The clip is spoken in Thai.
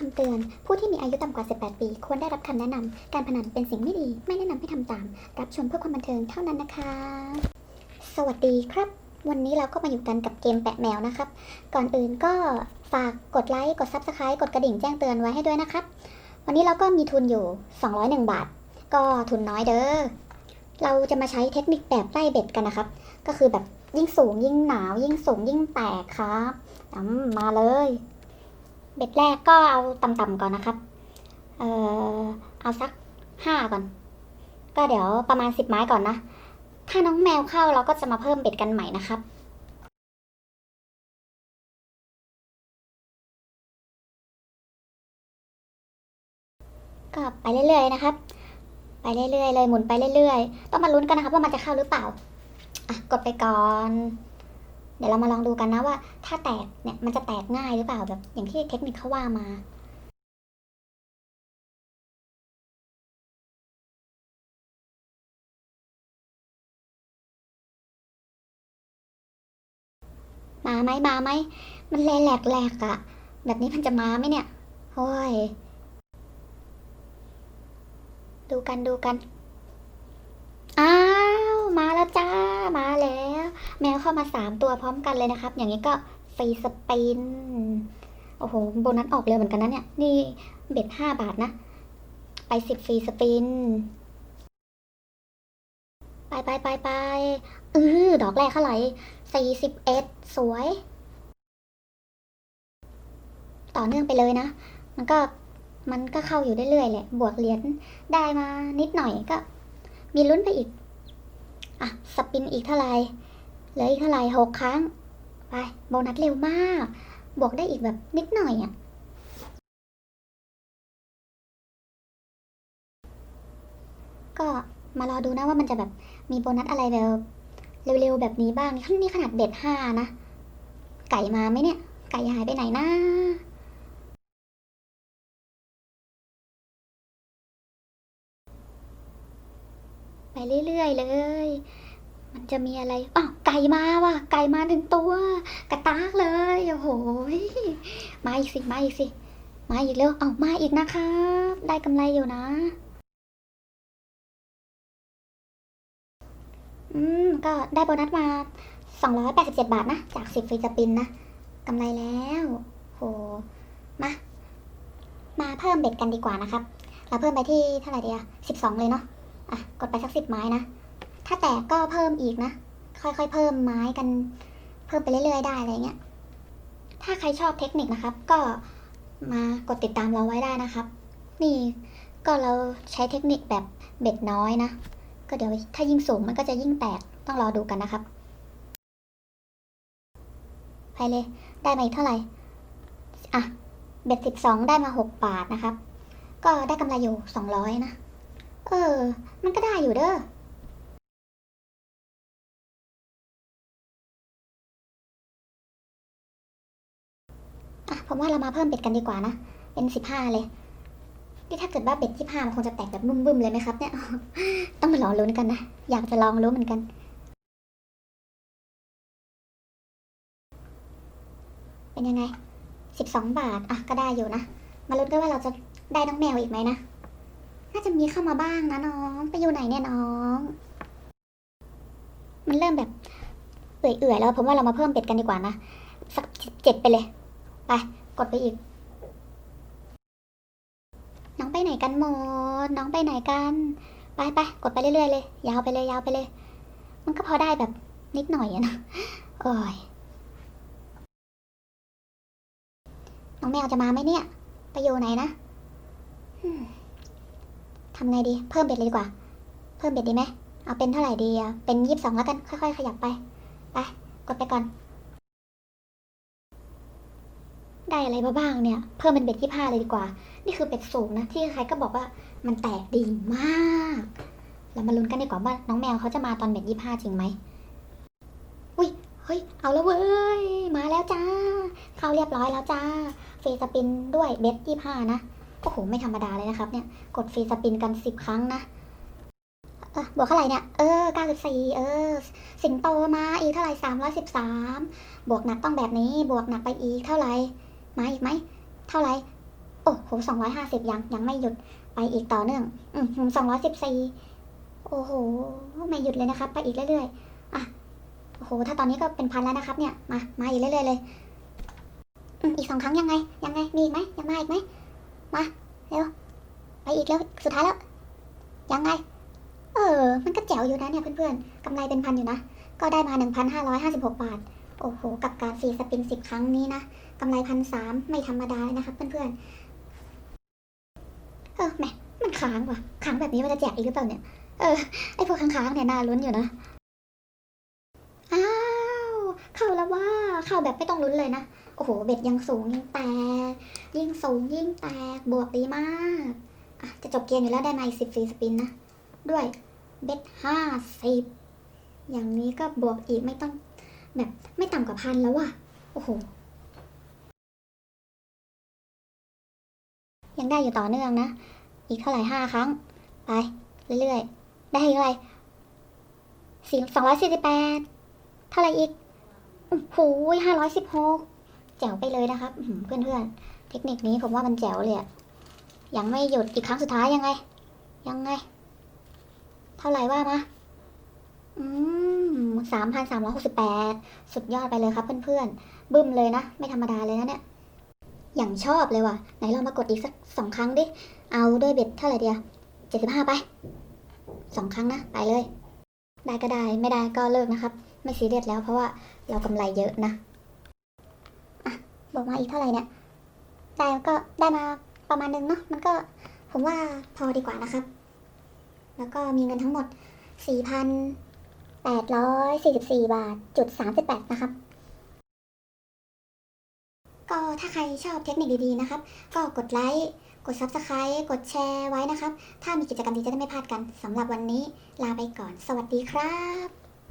คำเตือน ผู้ที่มีอายุต่ำกว่า 18 ปี ควรได้รับคำแนะนำ การพนันเป็นสิ่งไม่ดี ไม่แนะนำให้ทำตาม รับชมเพื่อความบันเทิงเท่านั้นนะคะ สวัสดีครับ วันนี้เราก็มาอยู่กันกับเกมแปะแมวนะครับ ก่อนอื่นก็ฝากกดไลค์ กด Subscribe กดกระดิ่งแจ้งเตือนไว้ให้ด้วยนะครับ วันนี้เราก็มีทุนอยู่ 201 บาท ก็ทุนน้อยเด้อ เราจะมาใช้เทคนิคแบบไล่เบ็ดกันนะครับ ก็คือแบบยิ่งสูงยิ่งหนาว ยิ่งสูงยิ่งแตกครับมาเลย เบ็ดแรกก็เอาต่ำๆก่อนนะครับ เอ่อเอาสักห้าก่อน ก็เดี๋ยวประมาณสิบไม้ก่อนนะ ถ้าน้องแมวเข้าเราก็จะมาเพิ่มเบ็ดกันใหม่นะครับก็ไปเรื่อยๆนะครับ ไปเรื่อยๆเลยหมุนไปเรื่อยๆ ต้องมาลุ้นกันนะครับว่ามันจะเข้าหรือเปล่า อะ กดไปก่อน เดี๋ยวเรามาลองดูกันนะว่า ถ้าแตกเนี่ยมันจะแตกง่ายหรือเปล่าแบบอย่างที่เทคนิคเขาว่ามามาไหมมาไหม มันแหลกแหลกอะแบบนี้มันจะมาไหมเนี่ยโอ้ย ดูกันดูกัน อ้าว มาแล้วจ้า มาแล้ว แมว เข้ามาสามตัวพร้อมกันเลยนะครับ อย่างนี้ก็ฟรีสปิน โอ้โห โบนัสออกเร็วเหมือนกันนะเนี่ย นี่เบ็ดห้าบาทนะ ไปสิบฟรีสปิน ไปไปไปไปเออดอกแรกเท่าไหร่สี่สิบเอ็ดสวย ต่อเนื่องไปเลยนะ มันก็มันก็เข้าอยู่เรื่อยๆแหละ บวกเหรียญได้มานิดหน่อยก็ มีลุ้นไปอีก อะ สปินอีกเท่าไหร่ เหลืออีกเท่าไหร่หกครั้ง ไปโบนัสเร็วมาก บวกได้อีกแบบนิดหน่อยอะก็มารอดูนะว่ามันจะแบบมีโบนัสอะไรแบบเร็วๆแบบนี้บ้างนี่นี่ขนาดเบ็ดห้านะ ไก่มาไหมเนี่ย ไก่หายไปไหนนะไปเรื่อยๆเลย มันจะมีอะไรอ้าไก่มาว่ะ ไก่มาถึงตัว กระตากเลย โอ้โห มาอีกสิ มาอีกสิ มาอีกเร็วเอามาอีกนะครับ ได้กำไรอยู่นะ อืม ก็ได้โบนัสมา 287 บาทนะ จาก 10ฟรีสปินนะ กำไรแล้ว โห มา มาเพิ่มเบ็ดกันดีกว่านะครับ เราเพิ่มไปที่เท่าไหร่ดีอะ12 เลยเนาะ อะ กดไปสักสิบไม้นะ ถ้าแตกก็เพิ่มอีกนะ ค่อยๆ เพิ่มไม้กัน เพิ่มไปเรื่อยๆ ได้อะไรเงี้ย ถ้าใครชอบเทคนิคนะครับ ก็มากดติดตามเราไว้ได้นะครับ นี่ก็เราใช้เทคนิคแบบเบ็ดน้อยนะ ก็เดี๋ยวถ้ายิ่งสูงมันก็จะยิ่งแตก ต้องรอดูกันนะครับ ไปเลย ได้มาอีกเท่าไหร่ อะ เบ็ดสิบสองได้มาหกบาทนะครับ ก็ได้กำไรอยู่สองร้อยนะ เออ มันก็ได้อยู่เด้อ อะผมว่าเรามาเพิ่มเบ็ดกันดีกว่านะ เป็นสิบห้าเลย นี่ถ้าเกิดว่าเบ็ดยี่ห้ามันคงจะแตกแบบบึ้มๆเลยไหมครับเนี่ย ต้องมารองลุ้นกันนะ อยากจะลองรู้เหมือนกัน เป็นยังไงสิบสองบาท อะ ก็ได้อยู่นะ มาลุ้นกันว่าเราจะได้น้องแมวอีกไหมนะ น่าจะมีเข้ามาบ้างนะน้อง ไปอยู่ไหนเนี่ยน้อง มันเริ่มแบบเอื่อยๆแล้ว ผมว่าเรามาเพิ่มเบ็ดกันดีกว่านะ สักเจ็ดไปเลย ไปกดไปอีก น้องไปไหนกันหมด น้องไปไหนกัน ไปไปกดไปเรื่อยๆเลย ยาวไปเลยยาวไปเลย มันก็พอได้แบบนิดหน่อยอะนะโอ้ยน้องแมวจะมาไหมเนี่ย ไปอยู่ไหนนะทำไงดี เพิ่มเบ็ดเลยดีกว่า เพิ่มเบ็ดดีไหม เอาเป็นเท่าไหร่ดีอะเป็นยี่สิบสองแล้วกัน ค่อยๆ ขยับไป ไป กดไปก่อน ได้อะไรมาบ้างเนี่ย เพิ่มเป็นเบ็ดยี่ห้าเลยดีกว่า นี่คือเบ็ดสูงนะ ที่ใครก็บอกว่ามันแตกดีมาก เรามาลุ้นกันดีกว่าว่าน้องแมวเขาจะมาตอนเบ็ดยี่ห้าจริงไหมอุ้ยเฮ้ย เอาแล้วเว้ย มาแล้วจ้า เข้าเรียบร้อยแล้วจ้าฟีสปินด้วยเบ็ดยี่ห้านะ โอ้โห ไม่ธรรมดาเลยนะครับเนี่ย กดฟีสปินกันสิบครั้งนะเออบวกเท่าไหร่เนี่ย เออเก้าสิบสี่เออ สิงโตมาอีกเท่าไหร่สามร้อยสิบสามบวกหนักต้องแบบนี้ บวกหนักไปอีกเท่าไหร่ มาอีกไหม เท่าไหร่ โอ้โหสองร้อยห้าสิบยังยังไม่หยุด ไปอีกต่อเนื่อง อืมสองร้อยสิบสี่โอ้โห ไม่หยุดเลยนะครับ ไปอีกเรื่อยๆ อะ โอ้โห ถ้าตอนนี้ก็เป็นพันแล้วนะครับ เนี่ย มา มาอีกเรื่อยๆเลย อืมอีกสองครั้งยังไง ยังไง มีอีกไหมยังมาอีกไหม มา เร็ว ไปอีกแล้ว สุดท้ายแล้ว ยังไง เออ มันก็แจ๋วอยู่นะเนี่ยเพื่อนๆกำไรเป็นพันอยู่นะ ก็ได้มา1,556บาท โอ้โห กับการฟรีสปิน10ครั้งนี้นะกำไรพันสามไม่ธรรมดาเลยนะครับเพื่อนๆ เออแหมมันค้างว่ะค้างแบบนี้มันจะแจกอีกหรือเปล่าเนี่ย เออ ไอพวกค้างๆเนี่ยน่าลุ้นอยู่นะ อ้าว เข้าแล้วว่าเข้าแบบไม่ต้องลุ้นเลยนะ โอ้โห เบ็ดยังสูงยิ่งแตก ยิ่งสูงยิ่งแตก บวกดีมากอะจะจบเกมอยู่แล้วได้มาอีกสิบฟรีสปินนะ ด้วยเบ็ดห้าสิบอย่างนี้ก็บวกอีกไม่ต้อง แบบไม่ต่ำกว่าพันแล้วว่ะ โอ้โห ยังได้อยู่ต่อเนื่องนะ อีกเท่าไหร่ห้าครั้ง ไป เรื่อยๆ ได้อีกเท่าไหร่สี่สองร้อยสี่สิบแปดเท่าไหร่อีกโอ้โหห้าร้อยสิบหกแจ๋วไปเลยนะครับเพื่อนๆ เทคนิคนี้ผมว่ามันแจ๋วเลยอะยังไม่หยุดอีกครั้งสุดท้ายยังไง ยังไง เท่าไหร่ว่ามาอืม สามพันสามร้อยหกสิบแปดสุดยอดไปเลยครับเพื่อนๆ บึ้มเลยนะ ไม่ธรรมดาเลยนะเนี่ย อย่างชอบเลยว่ะ ไหนลองมากดอีกสักสองครั้งดิ เอาด้วยเบ็ดเท่าไหร่เดียวเจ็ดสิบห้าไปสองครั้งนะ ไปเลย ได้ก็ได้ไม่ได้ก็เลิกนะครับ ไม่ซีเรียสแล้วเพราะว่าเรากำไรเยอะนะอะบอกมาอีกเท่าไหร่เนี่ย ได้ก็ได้มาประมาณนึงเนาะมันก็ผมว่าพอดีกว่านะครับ แล้วก็มีเงินทั้งหมดสี่พัน 844 บาทจุด38 นะครับ ก็ถ้าใครชอบเทคนิคดีๆนะครับ ก็กดไลค์ กด Subscribe กดแชร์ไว้นะครับ ถ้ามีกิจกรรมดีจะได้ไม่พลาดกันสำหรับวันนี้ ลาไปก่อน สวัสดีครับ